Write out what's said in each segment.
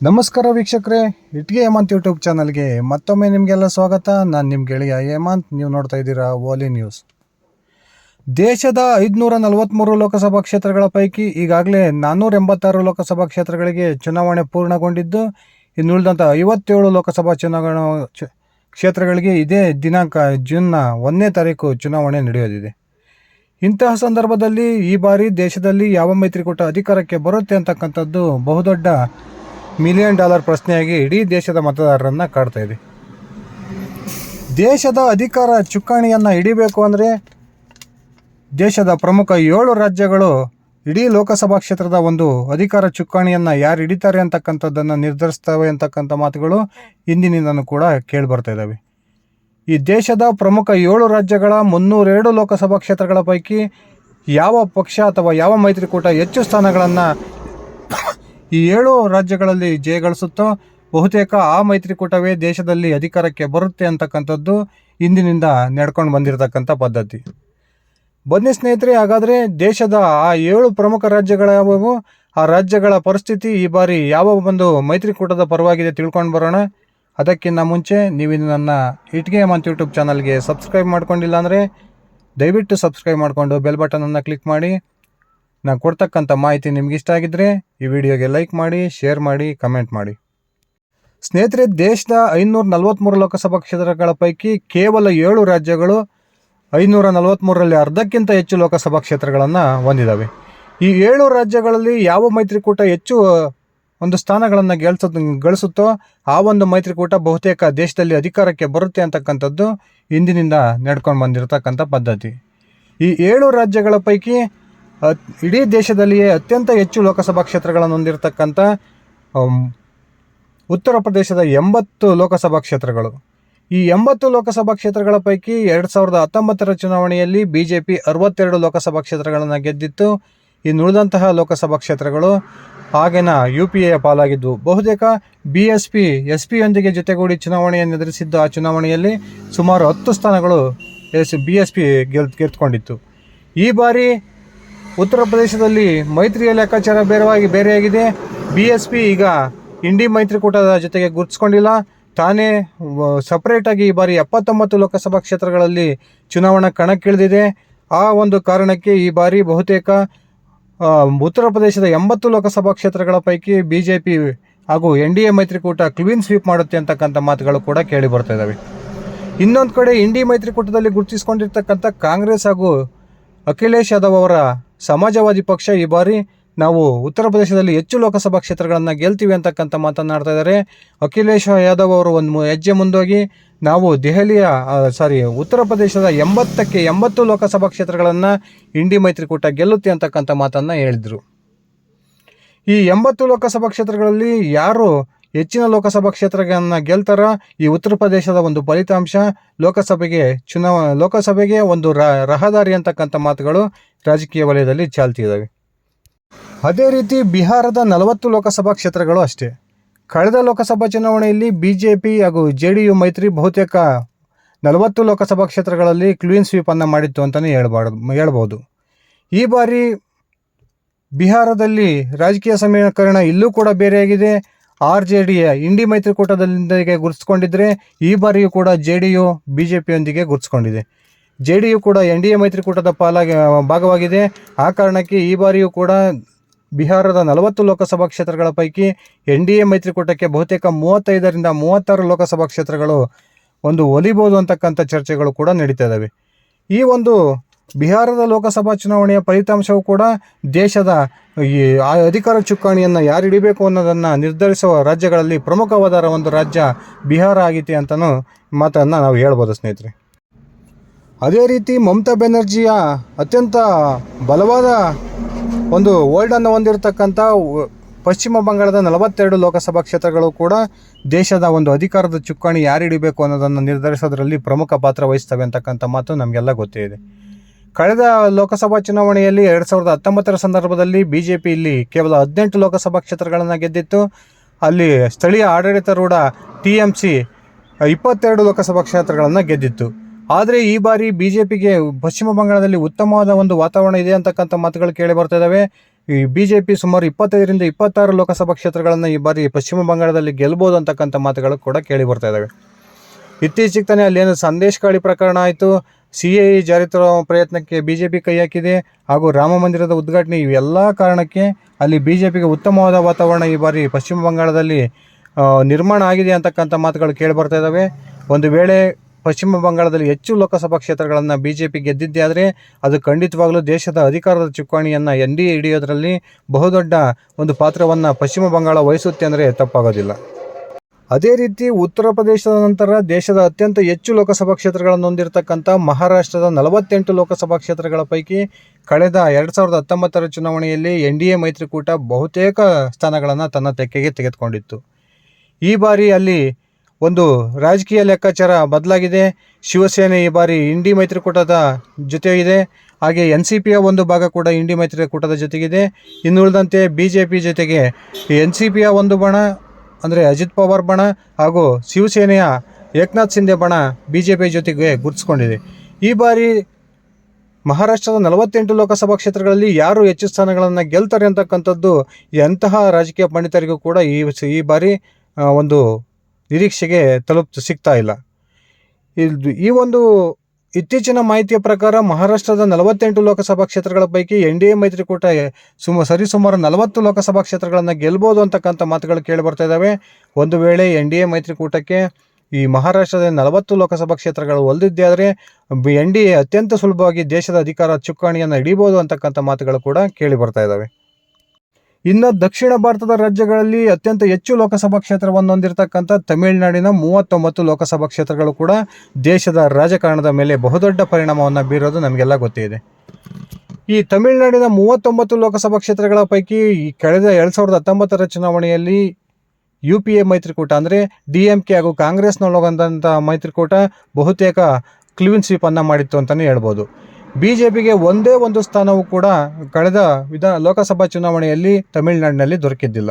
ನಮಸ್ಕಾರ ವೀಕ್ಷಕರೇ, ಇಟ್ಗೆ ಹೇಮಂತ್ ಯೂಟ್ಯೂಬ್ ಚಾನಲ್ಗೆ ಮತ್ತೊಮ್ಮೆ ನಿಮಗೆಲ್ಲ ಸ್ವಾಗತ. ನಾನು ನಿಮ್ಮ ಗೆಳೆಯ ಹೇಮಂತ್, ನೀವು ನೋಡ್ತಾ ಇದ್ದೀರಾ ಓಲಿ ನ್ಯೂಸ್ ದೇಶದ ಐದುನೂರ ನಲವತ್ತ್ಮೂರು ಲೋಕಸಭಾ ಕ್ಷೇತ್ರಗಳ ಪೈಕಿ ಈಗಾಗಲೇ ನಾನ್ನೂರ ಎಂಬತ್ತಾರು ಲೋಕಸಭಾ ಕ್ಷೇತ್ರಗಳಿಗೆ ಚುನಾವಣೆ ಪೂರ್ಣಗೊಂಡಿದ್ದು ಇನ್ನುಳಿದಂಥ ಐವತ್ತೇಳು ಲೋಕಸಭಾ ಚುನಾವಣಾ ಕ್ಷೇತ್ರಗಳಿಗೆ ಇದೇ ದಿನಾಂಕ ಜೂನ್ನ ಒಂದನೇ ತಾರೀಕು ಚುನಾವಣೆ ನಡೆಯೋದಿದೆ ಇಂತಹ ಸಂದರ್ಭದಲ್ಲಿ ಈ ಬಾರಿ ದೇಶದಲ್ಲಿ ಯಾವ ಮೈತ್ರಿಕೂಟ ಅಧಿಕಾರಕ್ಕೆ ಬರುತ್ತೆ ಅಂತಕ್ಕಂಥದ್ದು ಬಹುದೊಡ್ಡ ಮಿಲಿಯನ್ ಡಾಲರ್ ಪ್ರಶ್ನೆಯಾಗಿ ಇಡೀ ದೇಶದ ಮತದಾರರನ್ನು ಕಾಡ್ತಾ ಇದೆ. ದೇಶದ ಅಧಿಕಾರ ಚುಕ್ಕಾಣಿಯನ್ನು ಹಿಡಿಬೇಕು ಅಂದರೆ ದೇಶದ ಪ್ರಮುಖ ಏಳು ರಾಜ್ಯಗಳು ಇಡೀ ಲೋಕಸಭಾ ಕ್ಷೇತ್ರದ ಒಂದು ಅಧಿಕಾರ ಚುಕ್ಕಾಣಿಯನ್ನು ಯಾರು ಹಿಡಿತಾರೆ ಅಂತಕ್ಕಂಥದ್ದನ್ನು ನಿರ್ಧರಿಸ್ತವೆ ಅಂತಕ್ಕಂಥ ಮಾತುಗಳು ಇಂದಿನಿಂದನೂ ಕೂಡ ಕೇಳಿಬರ್ತಾ ಇದ್ದಾವೆ ಈ ದೇಶದ ಪ್ರಮುಖ ಏಳು ರಾಜ್ಯಗಳ ಮುನ್ನೂರೆರಡು ಲೋಕಸಭಾ ಕ್ಷೇತ್ರಗಳ ಪೈಕಿ ಯಾವ ಪಕ್ಷ ಅಥವಾ ಯಾವ ಮೈತ್ರಿಕೂಟ ಹೆಚ್ಚು ಸ್ಥಾನಗಳನ್ನು ಈ ಏಳು ರಾಜ್ಯಗಳಲ್ಲಿ ಜಯಗಳಿಸುತ್ತೋ ಬಹುತೇಕ ಆ ಮೈತ್ರಿಕೂಟವೇ ದೇಶದಲ್ಲಿ ಅಧಿಕಾರಕ್ಕೆ ಬರುತ್ತೆ ಅಂತಕ್ಕಂಥದ್ದು ಇಂದಿನಿಂದ ನಡ್ಕೊಂಡು ಬಂದಿರತಕ್ಕಂಥ ಪದ್ಧತಿ. ಬನ್ನಿ ಸ್ನೇಹಿತರೆ, ಹಾಗಾದರೆ ದೇಶದ ಆ ಏಳು ಪ್ರಮುಖ ರಾಜ್ಯಗಳ ಯಾವುವು? ಆ ರಾಜ್ಯಗಳ ಪರಿಸ್ಥಿತಿ ಈ ಬಾರಿ ಯಾವ ಒಂದು ಮೈತ್ರಿಕೂಟದ ಪರವಾಗಿದೆ ತಿಳ್ಕೊಂಡು ಬರೋಣ. ಅದಕ್ಕಿಂತ ಮುಂಚೆ ನೀವು ನನ್ನ ಇಟ್ಗೆ ಮಂತ್ ಯೂಟ್ಯೂಬ್ ಚಾನಲ್ಗೆ ಸಬ್ಸ್ಕ್ರೈಬ್ ಮಾಡ್ಕೊಂಡಿಲ್ಲ ಅಂದರೆ ದಯವಿಟ್ಟು ಸಬ್ಸ್ಕ್ರೈಬ್ ಮಾಡಿಕೊಂಡು ಬೆಲ್ ಬಟನನ್ನು ಕ್ಲಿಕ್ ಮಾಡಿ. ನಾನು ಕೊಡ್ತಕ್ಕಂಥ ಮಾಹಿತಿ ನಿಮ್ಗೆ ಇಷ್ಟ ಆಗಿದ್ದರೆ ಈ ವಿಡಿಯೋಗೆ ಲೈಕ್ ಮಾಡಿ, ಶೇರ್ ಮಾಡಿ, ಕಮೆಂಟ್ ಮಾಡಿ. ಸ್ನೇಹಿತರೆ, ದೇಶದ ಐನೂರ ನಲವತ್ತ್ಮೂರು ಲೋಕಸಭಾ ಕ್ಷೇತ್ರಗಳ ಪೈಕಿ ಕೇವಲ ಏಳು ರಾಜ್ಯಗಳು ಐನೂರ ನಲವತ್ತ್ಮೂರರಲ್ಲಿ ಅರ್ಧಕ್ಕಿಂತ ಹೆಚ್ಚು ಲೋಕಸಭಾ ಕ್ಷೇತ್ರಗಳನ್ನು ಹೊಂದಿದ್ದಾವೆ ಈ ಏಳು ರಾಜ್ಯಗಳಲ್ಲಿ ಯಾವ ಮೈತ್ರಿಕೂಟ ಹೆಚ್ಚು ಒಂದು ಸ್ಥಾನಗಳನ್ನು ಗೆಲ್ಸ, ಗಳಿಸುತ್ತೋ ಆ ಒಂದು ಮೈತ್ರಿಕೂಟ ಬಹುತೇಕ ದೇಶದಲ್ಲಿ ಅಧಿಕಾರಕ್ಕೆ ಬರುತ್ತೆ ಅಂತಕ್ಕಂಥದ್ದು ಇಂದಿನಿಂದ ನಡ್ಕೊಂಡು ಬಂದಿರತಕ್ಕಂಥ ಪದ್ಧತಿ. ಈ ಏಳು ರಾಜ್ಯಗಳ ಪೈಕಿ ಇಡೀ ದೇಶದಲ್ಲಿಯೇ ಅತ್ಯಂತ ಹೆಚ್ಚು ಲೋಕಸಭಾ ಕ್ಷೇತ್ರಗಳನ್ನು ಹೊಂದಿರತಕ್ಕಂಥ ಉತ್ತರ ಪ್ರದೇಶದ ಎಂಬತ್ತು ಲೋಕಸಭಾ ಕ್ಷೇತ್ರಗಳು. ಈ ಎಂಬತ್ತು ಲೋಕಸಭಾ ಕ್ಷೇತ್ರಗಳ ಪೈಕಿ ಎರಡು ಸಾವಿರದ ಹತ್ತೊಂಬತ್ತರ ಚುನಾವಣೆಯಲ್ಲಿ ಬಿ ಜೆ ಪಿ ಅರವತ್ತೆರಡು ಲೋಕಸಭಾ ಕ್ಷೇತ್ರಗಳನ್ನು ಗೆದ್ದಿತ್ತು. ಇನ್ನುಳಿದಂತಹ ಲೋಕಸಭಾ ಕ್ಷೇತ್ರಗಳು ಆಗಿನ ಯು ಪಿ ಎಯ ಪಾಲಾಗಿದ್ದವು ಬಹುತೇಕ ಬಿ ಎಸ್ ಪಿ, ಎಸ್ ಪಿಯೊಂದಿಗೆ ಜೊತೆಗೂಡಿ ಚುನಾವಣೆಯನ್ನು ಎದುರಿಸಿದ್ದು ಆ ಚುನಾವಣೆಯಲ್ಲಿ ಸುಮಾರು ಹತ್ತು ಸ್ಥಾನಗಳು ಎಸ್ ಬಿ ಎಸ್ ಪಿ ಗೆಲ್ ಗೆದ್ದುಕೊಂಡಿತ್ತು ಈ ಬಾರಿ ಉತ್ತರ ಪ್ರದೇಶದಲ್ಲಿ ಮೈತ್ರಿಯ ಲೆಕ್ಕಾಚಾರ ಬೇರೆವಾಗಿ ಬೇರೆಯಾಗಿದೆ. ಬಿ ಎಸ್ ಪಿ ಈಗ ಇಂಡಿ ಮೈತ್ರಿಕೂಟದ ಜೊತೆಗೆ ಗುರುತಿಸ್ಕೊಂಡಿಲ್ಲ. ತಾನೇ ಸಪ್ರೇಟಾಗಿ ಈ ಬಾರಿ ಎಪ್ಪತ್ತೊಂಬತ್ತು ಲೋಕಸಭಾ ಕ್ಷೇತ್ರಗಳಲ್ಲಿ ಚುನಾವಣಾ ಕಣಕ್ಕಿಳಿದಿದೆ. ಆ ಒಂದು ಕಾರಣಕ್ಕೆ ಈ ಬಾರಿ ಬಹುತೇಕ ಉತ್ತರ ಪ್ರದೇಶದ ಎಂಬತ್ತು ಲೋಕಸಭಾ ಕ್ಷೇತ್ರಗಳ ಪೈಕಿ ಬಿ ಜೆ ಪಿ ಹಾಗೂ ಎನ್ ಡಿ ಎ ಮೈತ್ರಿಕೂಟ ಕ್ಲೀನ್ ಸ್ವೀಪ್ ಮಾಡುತ್ತೆ ಅಂತಕ್ಕಂಥ ಮಾತುಗಳು ಕೂಡ ಕೇಳಿ ಬರ್ತಾ ಇದ್ದಾವೆ ಇನ್ನೊಂದು ಕಡೆ ಇಂಡಿ ಮೈತ್ರಿಕೂಟದಲ್ಲಿ ಗುರುತಿಸಿಕೊಂಡಿರ್ತಕ್ಕಂಥ ಕಾಂಗ್ರೆಸ್ ಹಾಗೂ ಅಖಿಲೇಶ್ ಯಾದವ್ ಅವರ ಸಮಾಜವಾದಿ ಪಕ್ಷ ಈ ಬಾರಿ ನಾವು ಉತ್ತರ ಪ್ರದೇಶದಲ್ಲಿ ಹೆಚ್ಚು ಲೋಕಸಭಾ ಕ್ಷೇತ್ರಗಳನ್ನು ಗೆಲ್ತೀವಿ ಅಂತಕ್ಕಂಥ ಮಾತನಾಡ್ತಾ ಇದ್ದಾರೆ ಅಖಿಲೇಶ್ ಯಾದವ್ ಅವರು ಒಂದು ಹೆಜ್ಜೆ ಮುಂದೋಗಿ ನಾವು ದೆಹಲಿಯ ಸಾರಿ ಉತ್ತರ ಪ್ರದೇಶದ ಎಂಬತ್ತಕ್ಕೆ ಎಂಬತ್ತು ಲೋಕಸಭಾ ಕ್ಷೇತ್ರಗಳನ್ನು ಇಂಡಿ ಮೈತ್ರಿಕೂಟ ಗೆಲ್ಲುತ್ತೆ ಅಂತಕ್ಕಂಥ ಮಾತನ್ನು ಹೇಳಿದರು. ಈ ಎಂಬತ್ತು ಲೋಕಸಭಾ ಕ್ಷೇತ್ರಗಳಲ್ಲಿ ಯಾರು ಹೆಚ್ಚಿನ ಲೋಕಸಭಾ ಕ್ಷೇತ್ರಗಳನ್ನು ಗೆಲ್ತಾರ ಈ ಉತ್ತರ ಪ್ರದೇಶದ ಒಂದು ಫಲಿತಾಂಶ. ಲೋಕಸಭೆಗೆ ಚುನಾವ, ಲೋಕಸಭೆಗೆ ಒಂದು ರಹದಾರಿ ಅಂತಕ್ಕಂಥ ಮಾತುಗಳು ರಾಜಕೀಯ ವಲಯದಲ್ಲಿ ಚಾಲ್ತಿ ಇದ್ದಾವೆ ಅದೇ ರೀತಿ ಬಿಹಾರದ ನಲವತ್ತು ಲೋಕಸಭಾ ಕ್ಷೇತ್ರಗಳು ಅಷ್ಟೇ. ಕಳೆದ ಲೋಕಸಭಾ ಚುನಾವಣೆಯಲ್ಲಿ ಬಿ ಜೆ ಪಿ ಹಾಗೂ ಜೆ ಡಿ ಯು ಮೈತ್ರಿ ಬಹುತೇಕ ನಲವತ್ತು ಲೋಕಸಭಾ ಕ್ಷೇತ್ರಗಳಲ್ಲಿ ಕ್ಲೀನ್ ಸ್ವೀಪನ್ನು ಮಾಡಿತ್ತು ಅಂತಲೇ ಹೇಳ್ಬಾರ್ದು, ಹೇಳ್ಬೋದು. ಈ ಬಾರಿ ಬಿಹಾರದಲ್ಲಿ ರಾಜಕೀಯ ಸಮೀಕರಣ ಇಲ್ಲೂ ಕೂಡ ಬೇರೆಯಾಗಿದೆ. ಆರ್ ಜೆ ಡಿ ಇಂಡಿ ಮೈತ್ರಿಕೂಟದೊಂದಿಗೆ ಗುರುತಿಸ್ಕೊಂಡಿದ್ರೆ ಈ ಬಾರಿಯೂ ಕೂಡ J D U, B J ಪಿಯೊಂದಿಗೆ ಗುರುತಿಸ್ಕೊಂಡಿದೆ. ಜೆ ಡಿ ಯು ಕೂಡ ಎನ್ ಡಿ ಎ ಮೈತ್ರಿಕೂಟದ ಪಾಲಾಗಿ ಭಾಗವಾಗಿದೆ. ಆ ಕಾರಣಕ್ಕೆ ಈ ಬಾರಿಯೂ ಕೂಡ ಬಿಹಾರದ ನಲವತ್ತು ಲೋಕಸಭಾ ಕ್ಷೇತ್ರಗಳ ಪೈಕಿ ಎನ್ ಡಿ ಎ ಮೈತ್ರಿಕೂಟಕ್ಕೆ ಬಹುತೇಕ ಮೂವತ್ತೈದರಿಂದ ಮೂವತ್ತಾರು ಲೋಕಸಭಾ ಕ್ಷೇತ್ರಗಳು ಒಂದು ಒಲಿಬೋದು ಅಂತಕ್ಕಂಥ ಚರ್ಚೆಗಳು ಕೂಡ ನಡೀತಾ ಇದ್ದಾವೆ ಈ ಒಂದು ಬಿಹಾರದ ಲೋಕಸಭಾ ಚುನಾವಣೆಯ ಫಲಿತಾಂಶವು ಕೂಡ ದೇಶದ ಈ ಅಧಿಕಾರ ಚುಕ್ಕಾಣಿಯನ್ನು ಯಾರು ಹಿಡಿಬೇಕು ಅನ್ನೋದನ್ನು ನಿರ್ಧರಿಸುವ ರಾಜ್ಯಗಳಲ್ಲಿ ಪ್ರಮುಖವಾದ ಒಂದು ರಾಜ್ಯ ಬಿಹಾರ ಆಗಿತಿ ಅಂತಲೂ ಮಾತನ್ನು ನಾವು ಹೇಳ್ಬೋದು ಸ್ನೇಹಿತರೆ. ಅದೇ ರೀತಿ ಮಮತಾ ಬ್ಯಾನರ್ಜಿಯ ಅತ್ಯಂತ ಬಲವಾದ ಒಂದು ವರ್ಲ್ಡನ್ನು ಹೊಂದಿರತಕ್ಕಂಥ ಪಶ್ಚಿಮ ಬಂಗಾಳದ ನಲವತ್ತೆರಡು ಲೋಕಸಭಾ ಕ್ಷೇತ್ರಗಳು ಕೂಡ ದೇಶದ ಒಂದು ಅಧಿಕಾರದ ಚುಕ್ಕಾಣಿ ಯಾರು ಹಿಡಿಬೇಕು ಅನ್ನೋದನ್ನು ನಿರ್ಧರಿಸೋದ್ರಲ್ಲಿ ಪ್ರಮುಖ ಪಾತ್ರ ವಹಿಸ್ತವೆ ಅಂತಕ್ಕಂಥ ಮಾತು ನಮಗೆಲ್ಲ ಗೊತ್ತೇ ಇದೆ. ಕಳೆದ ಲೋಕಸಭಾ ಚುನಾವಣೆಯಲ್ಲಿ ಎರಡು ಸಾವಿರದ ಹತ್ತೊಂಬತ್ತರ ಸಂದರ್ಭದಲ್ಲಿ ಬಿ ಜೆ ಪಿ ಇಲ್ಲಿ ಕೇವಲ ಹದಿನೆಂಟು ಲೋಕಸಭಾ ಕ್ಷೇತ್ರಗಳನ್ನು ಗೆದ್ದಿತ್ತು. ಅಲ್ಲಿ ಸ್ಥಳೀಯ ಆಡಳಿತಾರೂಢ ಟಿ ಎಂ ಸಿ ಇಪ್ಪತ್ತೆರಡು ಲೋಕಸಭಾ ಕ್ಷೇತ್ರಗಳನ್ನು ಗೆದ್ದಿತ್ತು. ಆದರೆ ಈ ಬಾರಿ ಬಿ ಜೆ ಪಶ್ಚಿಮ ಬಂಗಾಳದಲ್ಲಿ ಉತ್ತಮವಾದ ಒಂದು ವಾತಾವರಣ ಇದೆ ಅಂತಕ್ಕಂಥ ಮಾತುಗಳು ಕೇಳಿ ಬರ್ತಾ ಇದ್ದಾವೆ ಈ ಬಿ ಜೆ ಪಿ ಸುಮಾರು ಇಪ್ಪತ್ತೈದರಿಂದ ಇಪ್ಪತ್ತಾರು ಲೋಕಸಭಾ ಕ್ಷೇತ್ರಗಳನ್ನು ಈ ಬಾರಿ ಪಶ್ಚಿಮ ಬಂಗಾಳದಲ್ಲಿ ಗೆಲ್ಬೋದು ಅಂತಕ್ಕಂಥ ಮಾತುಗಳು ಕೂಡ ಕೇಳಿ ಬರ್ತಾ ಇದ್ದಾವೆ ಇತ್ತೀಚೆಗೆ ತಾನೇ ಅಲ್ಲೇನು ಸಂದೇಶ್ ಕಾಳಿ ಪ್ರಕರಣ ಆಯಿತು. ಸಿ ಎ ಜಾರಿ ತರುವ ಪ್ರಯತ್ನಕ್ಕೆ ಬಿ ಜೆ ಪಿ ಕೈ ಹಾಕಿದೆ ಹಾಗೂ ರಾಮ ಮಂದಿರದ ಉದ್ಘಾಟನೆ ಇವೆಲ್ಲ ಕಾರಣಕ್ಕೆ ಅಲ್ಲಿ ಬಿ ಜೆ ಪಿಗೆ ಉತ್ತಮವಾದ ವಾತಾವರಣ ಈ ಬಾರಿ ಪಶ್ಚಿಮ ಬಂಗಾಳದಲ್ಲಿ ನಿರ್ಮಾಣ ಆಗಿದೆ ಅಂತಕ್ಕಂಥ ಮಾತುಗಳು ಕೇಳಿ ಬರ್ತಾ ಇದ್ದಾವೆ ಒಂದು ವೇಳೆ ಪಶ್ಚಿಮ ಬಂಗಾಳದಲ್ಲಿ ಹೆಚ್ಚು ಲೋಕಸಭಾ ಕ್ಷೇತ್ರಗಳನ್ನು ಬಿ ಜೆ ಪಿ ಗೆದ್ದಿದ್ದೇ ಆದರೆ ಅದು ಖಂಡಿತವಾಗಲೂ ದೇಶದ ಅಧಿಕಾರದ ಚುಕ್ಕಾಣಿಯನ್ನು ಎನ್ ಡಿ ಎ ಹಿಡಿಯೋದ್ರಲ್ಲಿ ಬಹುದೊಡ್ಡ ಒಂದು ಪಾತ್ರವನ್ನು ಪಶ್ಚಿಮ ಬಂಗಾಳ ವಹಿಸುತ್ತೆ ಅಂದರೆ ತಪ್ಪಾಗೋದಿಲ್ಲ. ಅದೇ ರೀತಿ ಉತ್ತರ ಪ್ರದೇಶದ ನಂತರ ದೇಶದ ಅತ್ಯಂತ ಹೆಚ್ಚು ಲೋಕಸಭಾ ಕ್ಷೇತ್ರಗಳನ್ನು ಹೊಂದಿರತಕ್ಕಂಥ ಮಹಾರಾಷ್ಟ್ರದ ನಲವತ್ತೆಂಟು ಲೋಕಸಭಾ ಕ್ಷೇತ್ರಗಳ ಪೈಕಿ ಕಳೆದ ಎರಡು ಸಾವಿರದ ಹತ್ತೊಂಬತ್ತರ ಚುನಾವಣೆಯಲ್ಲಿ ಎನ್ ಡಿ ಎ ಮೈತ್ರಿಕೂಟ ಬಹುತೇಕ ಸ್ಥಾನಗಳನ್ನು ತನ್ನ ತೆಕ್ಕೆಗೆ ತೆಗೆದುಕೊಂಡಿತ್ತು. ಈ ಬಾರಿ ಅಲ್ಲಿ ಒಂದು ರಾಜಕೀಯ ಲೆಕ್ಕಾಚಾರ ಬದಲಾಗಿದೆ. ಶಿವಸೇನೆ ಈ ಬಾರಿ ಇಂಡಿ ಮೈತ್ರಿಕೂಟದ ಜೊತೆ ಇದೆ ಹಾಗೆ ಎನ್ ಸಿ ಪಿಯ ಒಂದು ಭಾಗ ಕೂಡ ಇಂಡಿ ಮೈತ್ರಿಕೂಟದ ಜೊತೆಗಿದೆ. ಇನ್ನುಳಿದಂತೆ ಬಿ ಜೆ ಪಿ ಜೊತೆಗೆ ಎನ್ ಸಿ ಪಿಯ ಒಂದು ಬಣ ಅಂದರೆ ಅಜಿತ್ ಪವಾರ್ ಬಣ ಹಾಗೂ ಶಿವಸೇನೆಯ ಏಕನಾಥ್ ಸಿಂಧೆ ಬಣ ಬಿ ಜೆ ಪಿ ಜೊತೆಗೆ ಗುರುತಿಸ್ಕೊಂಡಿದೆ. ಈ ಬಾರಿ ಮಹಾರಾಷ್ಟ್ರದ ನಲವತ್ತೆಂಟು ಲೋಕಸಭಾ ಕ್ಷೇತ್ರಗಳಲ್ಲಿ ಯಾರು ಹೆಚ್ಚು ಸ್ಥಾನಗಳನ್ನು ಗೆಲ್ತಾರೆ ಅಂತಕ್ಕಂಥದ್ದು ಎಂತಹ ರಾಜಕೀಯ ಪಂಡಿತರಿಗೂ ಕೂಡ ಈ ಈ ಬಾರಿ ಒಂದು ನಿರೀಕ್ಷೆಗೆ ತಲುಪ್, ಸಿಗ್ತಾ ಇಲ್ಲ. ಇದು ಈ ಒಂದು ಇತ್ತೀಚಿನ ಮಾಹಿತಿಯ ಪ್ರಕಾರ ಮಹಾರಾಷ್ಟ್ರದ ನಲವತ್ತೆಂಟು ಲೋಕಸಭಾ ಕ್ಷೇತ್ರಗಳ ಪೈಕಿ ಎನ್ ಡಿ ಎ ಮೈತ್ರಿಕೂಟ ಸುಮ, ಸರಿಸುಮಾರು ನಲವತ್ತು ಲೋಕಸಭಾ ಕ್ಷೇತ್ರಗಳನ್ನು ಗೆಲ್ಬೋದು ಅಂತಕ್ಕಂಥ ಮಾತುಗಳು ಕೇಳಿ ಬರ್ತಾ ಇದ್ದಾವೆ ಒಂದು ವೇಳೆ ಎನ್ ಡಿ ಎ ಮೈತ್ರಿಕೂಟಕ್ಕೆ ಈ ಮಹಾರಾಷ್ಟ್ರದ ನಲವತ್ತು ಲೋಕಸಭಾ ಕ್ಷೇತ್ರಗಳು ಒಲ್ದಿದ್ದೇ ಆದರೆ ಎನ್ ಡಿ ಎ ಅತ್ಯಂತ ಸುಲಭವಾಗಿ ದೇಶದ ಅಧಿಕಾರ ಚುಕ್ಕಾಣಿಯನ್ನು ಹಿಡಿಬೋದು ಅಂತಕ್ಕಂಥ ಮಾತುಗಳು ಕೂಡ ಕೇಳಿ ಬರ್ತಾ ಇದ್ದಾವೆ ಇನ್ನು ದಕ್ಷಿಣ ಭಾರತದ ರಾಜ್ಯಗಳಲ್ಲಿ ಅತ್ಯಂತ ಹೆಚ್ಚು ಲೋಕಸಭಾ ಕ್ಷೇತ್ರವನ್ನು ಹೊಂದಿರತಕ್ಕಂಥ ತಮಿಳುನಾಡಿನ ಮೂವತ್ತೊಂಬತ್ತು ಲೋಕಸಭಾ ಕ್ಷೇತ್ರಗಳು ಕೂಡ ದೇಶದ ರಾಜಕಾರಣದ ಮೇಲೆ ಬಹುದೊಡ್ಡ ಪರಿಣಾಮವನ್ನು ಬೀರೋದು ನಮಗೆಲ್ಲ ಗೊತ್ತಿದೆ ಈ ತಮಿಳುನಾಡಿನ ಮೂವತ್ತೊಂಬತ್ತು ಲೋಕಸಭಾ ಕ್ಷೇತ್ರಗಳ ಪೈಕಿ ಈ ಕಳೆದ ಎರಡು ಸಾವಿರದ ಹತ್ತೊಂಬತ್ತರ ಚುನಾವಣೆಯಲ್ಲಿ ಯು ಪಿ ಎ ಮೈತ್ರಿಕೂಟ ಅಂದರೆ ಡಿ ಎಂ ಕೆ ಹಾಗೂ ಕಾಂಗ್ರೆಸ್ನೊಳಗೊಂಡಂಥ ಮೈತ್ರಿಕೂಟ ಬಹುತೇಕ ಕ್ಲೀನ್ ಸ್ವೀಪನ್ನು ಮಾಡಿತ್ತು ಅಂತಲೇ ಹೇಳ್ಬೋದು. ಬಿ ಜೆ ಪಿಗೆ ಒಂದೇ ಒಂದು ಸ್ಥಾನವೂ ಕೂಡ ಕಳೆದ ವಿಧಾನ ಲೋಕಸಭಾ ಚುನಾವಣೆಯಲ್ಲಿ ತಮಿಳುನಾಡಿನಲ್ಲಿ ದೊರಕಿದ್ದಿಲ್ಲ.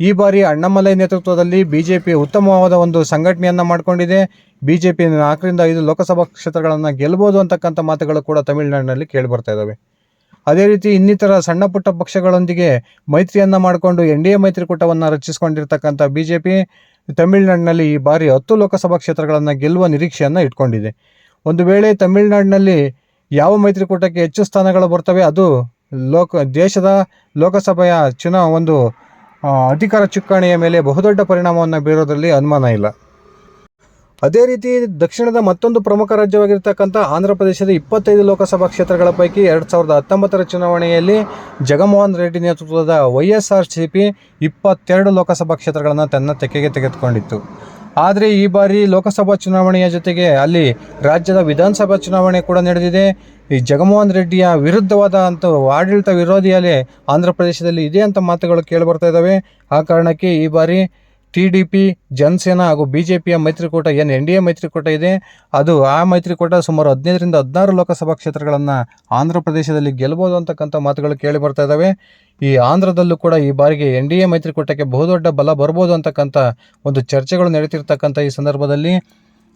ಈ ಬಾರಿ ಅಣ್ಣಾಮಲೈ ನೇತೃತ್ವದಲ್ಲಿ ಬಿ ಜೆ ಪಿ ಉತ್ತಮವಾದ ಒಂದು ಸಂಘಟನೆಯನ್ನು ಮಾಡಿಕೊಂಡಿದೆ. ಬಿ ಜೆ ಪಿ ನಾಲ್ಕರಿಂದ ಐದು ಲೋಕಸಭಾ ಕ್ಷೇತ್ರಗಳನ್ನು ಗೆಲ್ಬೋದು ಅಂತಕ್ಕಂಥ ಮಾತುಗಳು ಕೂಡ ತಮಿಳುನಾಡಿನಲ್ಲಿ ಕೇಳಿಬರ್ತಾ ಇದ್ದಾವೆ ಅದೇ ರೀತಿ ಇನ್ನಿತರ ಸಣ್ಣ ಪುಟ್ಟ ಪಕ್ಷಗಳೊಂದಿಗೆ ಮೈತ್ರಿಯನ್ನು ಮಾಡಿಕೊಂಡು ಎನ್ ಡಿ ಎ ಮೈತ್ರಿಕೂಟವನ್ನು ರಚಿಸಿಕೊಂಡಿರ್ತಕ್ಕಂಥ ಬಿ ಜೆ ಪಿ ತಮಿಳುನಾಡಿನಲ್ಲಿ ಈ ಬಾರಿ ಹತ್ತು ಲೋಕಸಭಾ ಕ್ಷೇತ್ರಗಳನ್ನು ಗೆಲ್ಲುವ ನಿರೀಕ್ಷೆಯನ್ನು ಇಟ್ಕೊಂಡಿದೆ. ಒಂದು ವೇಳೆ ತಮಿಳುನಾಡಿನಲ್ಲಿ ಯಾವ ಮೈತ್ರಿಕೂಟಕ್ಕೆ ಹೆಚ್ಚು ಸ್ಥಾನಗಳು ಬರ್ತವೆ? ಅದು ಲೋಕ, ದೇಶದ ಲೋಕಸಭೆಯ ಚುನಾ ಒಂದು ಅಧಿಕಾರ ಚುಕ್ಕಾಣಿಯ ಮೇಲೆ ಬಹುದೊಡ್ಡ ಪರಿಣಾಮವನ್ನು ಬೀರೋದರಲ್ಲಿ ಅನುಮಾನ ಇಲ್ಲ. ಅದೇ ರೀತಿ ದಕ್ಷಿಣದ ಮತ್ತೊಂದು ಪ್ರಮುಖ ರಾಜ್ಯವಾಗಿರ್ತಕ್ಕಂಥ ಆಂಧ್ರ ಪ್ರದೇಶದ ಇಪ್ಪತ್ತೈದು ಲೋಕಸಭಾ ಕ್ಷೇತ್ರಗಳ ಪೈಕಿ ಎರಡು ಸಾವಿರದ ಹತ್ತೊಂಬತ್ತರ ಚುನಾವಣೆಯಲ್ಲಿ ಜಗನ್ಮೋಹನ್ ರೆಡ್ಡಿ ನೇತೃತ್ವದ Y S R C P ಇಪ್ಪತ್ತೆರಡು ಲೋಕಸಭಾ ಕ್ಷೇತ್ರಗಳನ್ನು ತನ್ನ ತೆಕ್ಕೆಗೆ ತೆಗೆದುಕೊಂಡಿತ್ತು. ಆದರೆ ಈ ಬಾರಿ ಲೋಕಸಭಾ ಚುನಾವಣೆಯ ಜೊತೆಗೆ ಅಲ್ಲಿ ರಾಜ್ಯದ ವಿಧಾನಸಭಾ ಚುನಾವಣೆ ಕೂಡ ನಡೆದಿದೆ. ಈ ಜಗನ್ಮೋಹನ್ ರೆಡ್ಡಿಯ ವಿರುದ್ಧವಾದ ಅಂತ ಆಡಳಿತ ವಿರೋಧಿಯಲ್ಲಿ ಆಂಧ್ರ ಪ್ರದೇಶದಲ್ಲಿ ಇದೆ ಅಂತ ಮಾತುಗಳು ಕೇಳಿಬರ್ತಾ ಇದ್ದಾವೆ ಆ ಕಾರಣಕ್ಕೆ ಈ ಬಾರಿ ಟಿ ಜನಸೇನಾ ಹಾಗೂ ಬಿ ಜೆ ಪಿಯ ಮೈತ್ರಿಕೂಟ, ಏನು ಎನ್ ಡಿ ಎ ಮೈತ್ರಿಕೂಟ ಇದೆ, ಅದು ಆ ಮೈತ್ರಿಕೂಟ ಸುಮಾರು ಹದಿನೈದರಿಂದ ಹದಿನಾರು ಲೋಕಸಭಾ ಕ್ಷೇತ್ರಗಳನ್ನು ಆಂಧ್ರ ಪ್ರದೇಶದಲ್ಲಿ ಗೆಲ್ಬೋದು ಅಂತಕ್ಕಂಥ ಮಾತುಗಳು ಕೇಳಿ ಬರ್ತಾ ಇದ್ದಾವೆ ಈ ಆಂಧ್ರದಲ್ಲೂ ಕೂಡ ಈ ಬಾರಿಗೆ ಎನ್ ಡಿ ಎ ಮೈತ್ರಿಕೂಟಕ್ಕೆ ಬಹುದೊಡ್ಡ ಬಲ ಬರ್ಬೋದು ಅಂತಕ್ಕಂಥ ಒಂದು ಚರ್ಚೆಗಳು ನಡೀತಿರ್ತಕ್ಕಂಥ ಈ ಸಂದರ್ಭದಲ್ಲಿ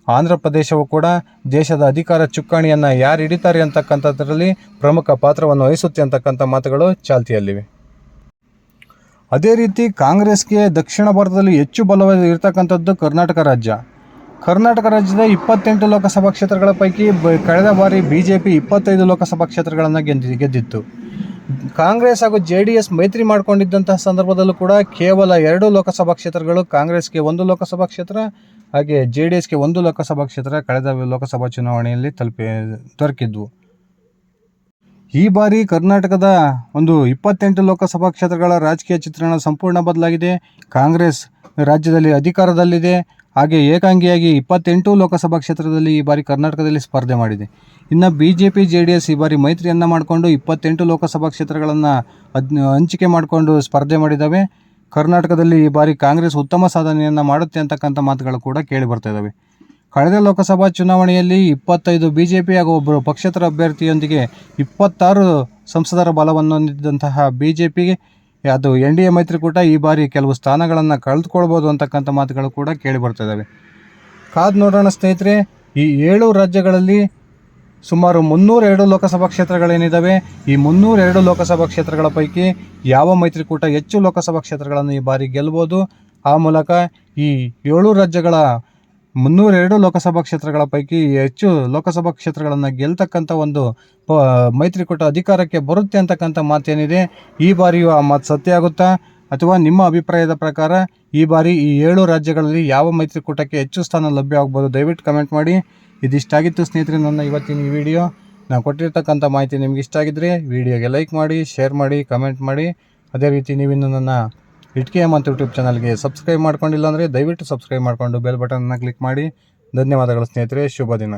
ಆಂಧ್ರ ಪ್ರದೇಶವು ಕೂಡ ದೇಶದ ಅಧಿಕಾರ ಚುಕ್ಕಾಣಿಯನ್ನು ಯಾರು ಹಿಡಿತಾರೆ ಅಂತಕ್ಕಂಥದ್ರಲ್ಲಿ ಪ್ರಮುಖ ಪಾತ್ರವನ್ನು ವಹಿಸುತ್ತೆ ಅಂತಕ್ಕಂಥ ಮಾತುಗಳು ಚಾಲ್ತಿಯಲ್ಲಿವೆ. ಅದೇ ರೀತಿ ಕಾಂಗ್ರೆಸ್ಗೆ ದಕ್ಷಿಣ ಭಾರತದಲ್ಲಿ ಹೆಚ್ಚು ಬಲ ಇರತಕ್ಕಂಥದ್ದು ಕರ್ನಾಟಕ ರಾಜ್ಯ. ಕರ್ನಾಟಕ ರಾಜ್ಯದ ಇಪ್ಪತ್ತೆಂಟು ಲೋಕಸಭಾ ಕ್ಷೇತ್ರಗಳ ಪೈಕಿ ಕಳೆದ ಬಾರಿ ಬಿ ಜೆ ಪಿ ಇಪ್ಪತ್ತೈದು ಲೋಕಸಭಾ ಕ್ಷೇತ್ರಗಳನ್ನು ಗೆದ್ದಿ, ಗೆದ್ದಿತ್ತು. ಕಾಂಗ್ರೆಸ್ ಹಾಗೂ ಜೆ ಡಿ ಎಸ್ ಮೈತ್ರಿ ಮಾಡಿಕೊಂಡಿದ್ದಂತಹ ಸಂದರ್ಭದಲ್ಲೂ ಕೂಡ ಕೇವಲ ಎರಡು ಲೋಕಸಭಾ ಕ್ಷೇತ್ರಗಳು, ಕಾಂಗ್ರೆಸ್ಗೆ ಒಂದು ಲೋಕಸಭಾ ಕ್ಷೇತ್ರ ಹಾಗೆ ಜೆ ಡಿ ಎಸ್ಗೆ ಒಂದು ಲೋಕಸಭಾ ಕ್ಷೇತ್ರ ಕಳೆದ ಲೋಕಸಭಾ ಚುನಾವಣೆಯಲ್ಲಿ ತಲುಪಿ, ದೊರಕಿದ್ವು. ಈ ಬಾರಿ ಕರ್ನಾಟಕದ ಒಂದು ಇಪ್ಪತ್ತೆಂಟು ಲೋಕಸಭಾ ಕ್ಷೇತ್ರಗಳ ರಾಜಕೀಯ ಚಿತ್ರಣ ಸಂಪೂರ್ಣ ಬದಲಾಗಿದೆ. ಕಾಂಗ್ರೆಸ್ ರಾಜ್ಯದಲ್ಲಿ ಅಧಿಕಾರದಲ್ಲಿದೆ. ಹಾಗೆ ಏಕಾಂಗಿಯಾಗಿ ಇಪ್ಪತ್ತೆಂಟು ಲೋಕಸಭಾ ಕ್ಷೇತ್ರದಲ್ಲಿ ಈ ಬಾರಿ ಕರ್ನಾಟಕದಲ್ಲಿ ಸ್ಪರ್ಧೆ ಮಾಡಿದೆ. ಇನ್ನು B J P J D S ಈ ಬಾರಿ ಮೈತ್ರಿಯನ್ನು ಮಾಡಿಕೊಂಡು ಇಪ್ಪತ್ತೆಂಟು ಲೋಕಸಭಾ ಕ್ಷೇತ್ರಗಳನ್ನು ಅದ್ ಹಂಚಿಕೆ ಮಾಡಿಕೊಂಡು ಸ್ಪರ್ಧೆ ಮಾಡಿದ್ದಾವೆ ಕರ್ನಾಟಕದಲ್ಲಿ ಈ ಬಾರಿ ಕಾಂಗ್ರೆಸ್ ಉತ್ತಮ ಸಾಧನೆಯನ್ನು ಮಾಡುತ್ತೆ ಅಂತಕ್ಕಂಥ ಮಾತುಗಳು ಕೂಡ ಕೇಳಿ ಬರ್ತಾ ಇದ್ದಾವೆ ಕಳೆದ ಲೋಕಸಭಾ ಚುನಾವಣೆಯಲ್ಲಿ ಇಪ್ಪತ್ತೈದು ಬಿ ಜೆ ಪಿ ಹಾಗೂ ಒಬ್ಬರು ಪಕ್ಷೇತರ ಅಭ್ಯರ್ಥಿಯೊಂದಿಗೆ ಇಪ್ಪತ್ತಾರು ಸಂಸದರ ಬಲವನ್ನು ಹೊಂದಿದ್ದಂತಹ ಬಿ ಜೆ ಪಿಗೆ ಅದು ಎನ್ ಡಿ ಎ ಮೈತ್ರಿಕೂಟ ಈ ಬಾರಿ ಕೆಲವು ಸ್ಥಾನಗಳನ್ನು ಕಳೆದುಕೊಳ್ಬೋದು ಅಂತಕ್ಕಂಥ ಮಾತುಗಳು ಕೂಡ ಕೇಳಿ ಬರ್ತಾ ಕಾದು ನೋಡೋಣ ಸ್ನೇಹಿತರೆ, ಈ ಏಳು ರಾಜ್ಯಗಳಲ್ಲಿ ಸುಮಾರು ಮುನ್ನೂರೆರಡು ಲೋಕಸಭಾ ಕ್ಷೇತ್ರಗಳೇನಿದ್ದಾವೆ ಈ ಮುನ್ನೂರೆರಡು ಲೋಕಸಭಾ ಕ್ಷೇತ್ರಗಳ ಪೈಕಿ ಯಾವ ಮೈತ್ರಿಕೂಟ ಹೆಚ್ಚು ಲೋಕಸಭಾ ಕ್ಷೇತ್ರಗಳನ್ನು ಈ ಬಾರಿ ಗೆಲ್ಬೋದು ಆ ಮೂಲಕ ಈ ಏಳು ರಾಜ್ಯಗಳ ಮುನ್ನೂರೆರಡು ಲೋಕಸಭಾ ಕ್ಷೇತ್ರಗಳ ಪೈಕಿ ಹೆಚ್ಚು ಲೋಕಸಭಾ ಕ್ಷೇತ್ರಗಳನ್ನು ಗೆಲ್ತಕ್ಕಂಥ ಒಂದು, ಪ, ಮೈತ್ರಿಕೂಟ ಅಧಿಕಾರಕ್ಕೆ ಬರುತ್ತೆ ಅಂತಕ್ಕಂಥ ಮಾತೇನಿದೆ. ಈ ಬಾರಿಯೂ ಆ ಮಾತು ಸತ್ಯ ಆಗುತ್ತಾ? ಅಥವಾ ನಿಮ್ಮ ಅಭಿಪ್ರಾಯದ ಪ್ರಕಾರ ಈ ಬಾರಿ ಈ ಏಳು ರಾಜ್ಯಗಳಲ್ಲಿ ಯಾವ ಮೈತ್ರಿಕೂಟಕ್ಕೆ ಹೆಚ್ಚು ಸ್ಥಾನ ಲಭ್ಯ ಆಗ್ಬೋದು? ದಯವಿಟ್ಟು ಕಮೆಂಟ್ ಮಾಡಿ. ಇದಿಷ್ಟಾಗಿತ್ತು ಸ್ನೇಹಿತರೆ ನನ್ನ ಇವತ್ತಿನ ಈ ವಿಡಿಯೋ. ನಾನು ಕೊಟ್ಟಿರ್ತಕ್ಕಂಥ ಮಾಹಿತಿ ನಿಮ್ಗೆ ಇಷ್ಟ ಆಗಿದ್ರೆ ವಿಡಿಯೋಗೆ ಲೈಕ್ ಮಾಡಿ, ಶೇರ್ ಮಾಡಿ, ಕಮೆಂಟ್ ಮಾಡಿ. ಅದೇ ರೀತಿ ನೀವಿನ್ನು ನನ್ನ ಇಟ್ಕೆ ಅಂತ ಯೂಟ್ಯೂಬ್ ಚಾನಲ್ಗೆ ಸಬ್ಸ್ಕ್ರೈಬ್ ಮಾಡ್ಕೊಂಡಿಲ್ಲ ಅಂದರೆ ದಯವಿಟ್ಟು ಸಬ್ಸ್ಕ್ರೈಬ್ ಮಾಡಿಕೊಂಡು ಬೆಲ್ ಬಟನ್ನ ಕ್ಲಿಕ್ ಮಾಡಿ. ಧನ್ಯವಾದಗಳು ಸ್ನೇಹಿತರೆ, ಶುಭ ದಿನ.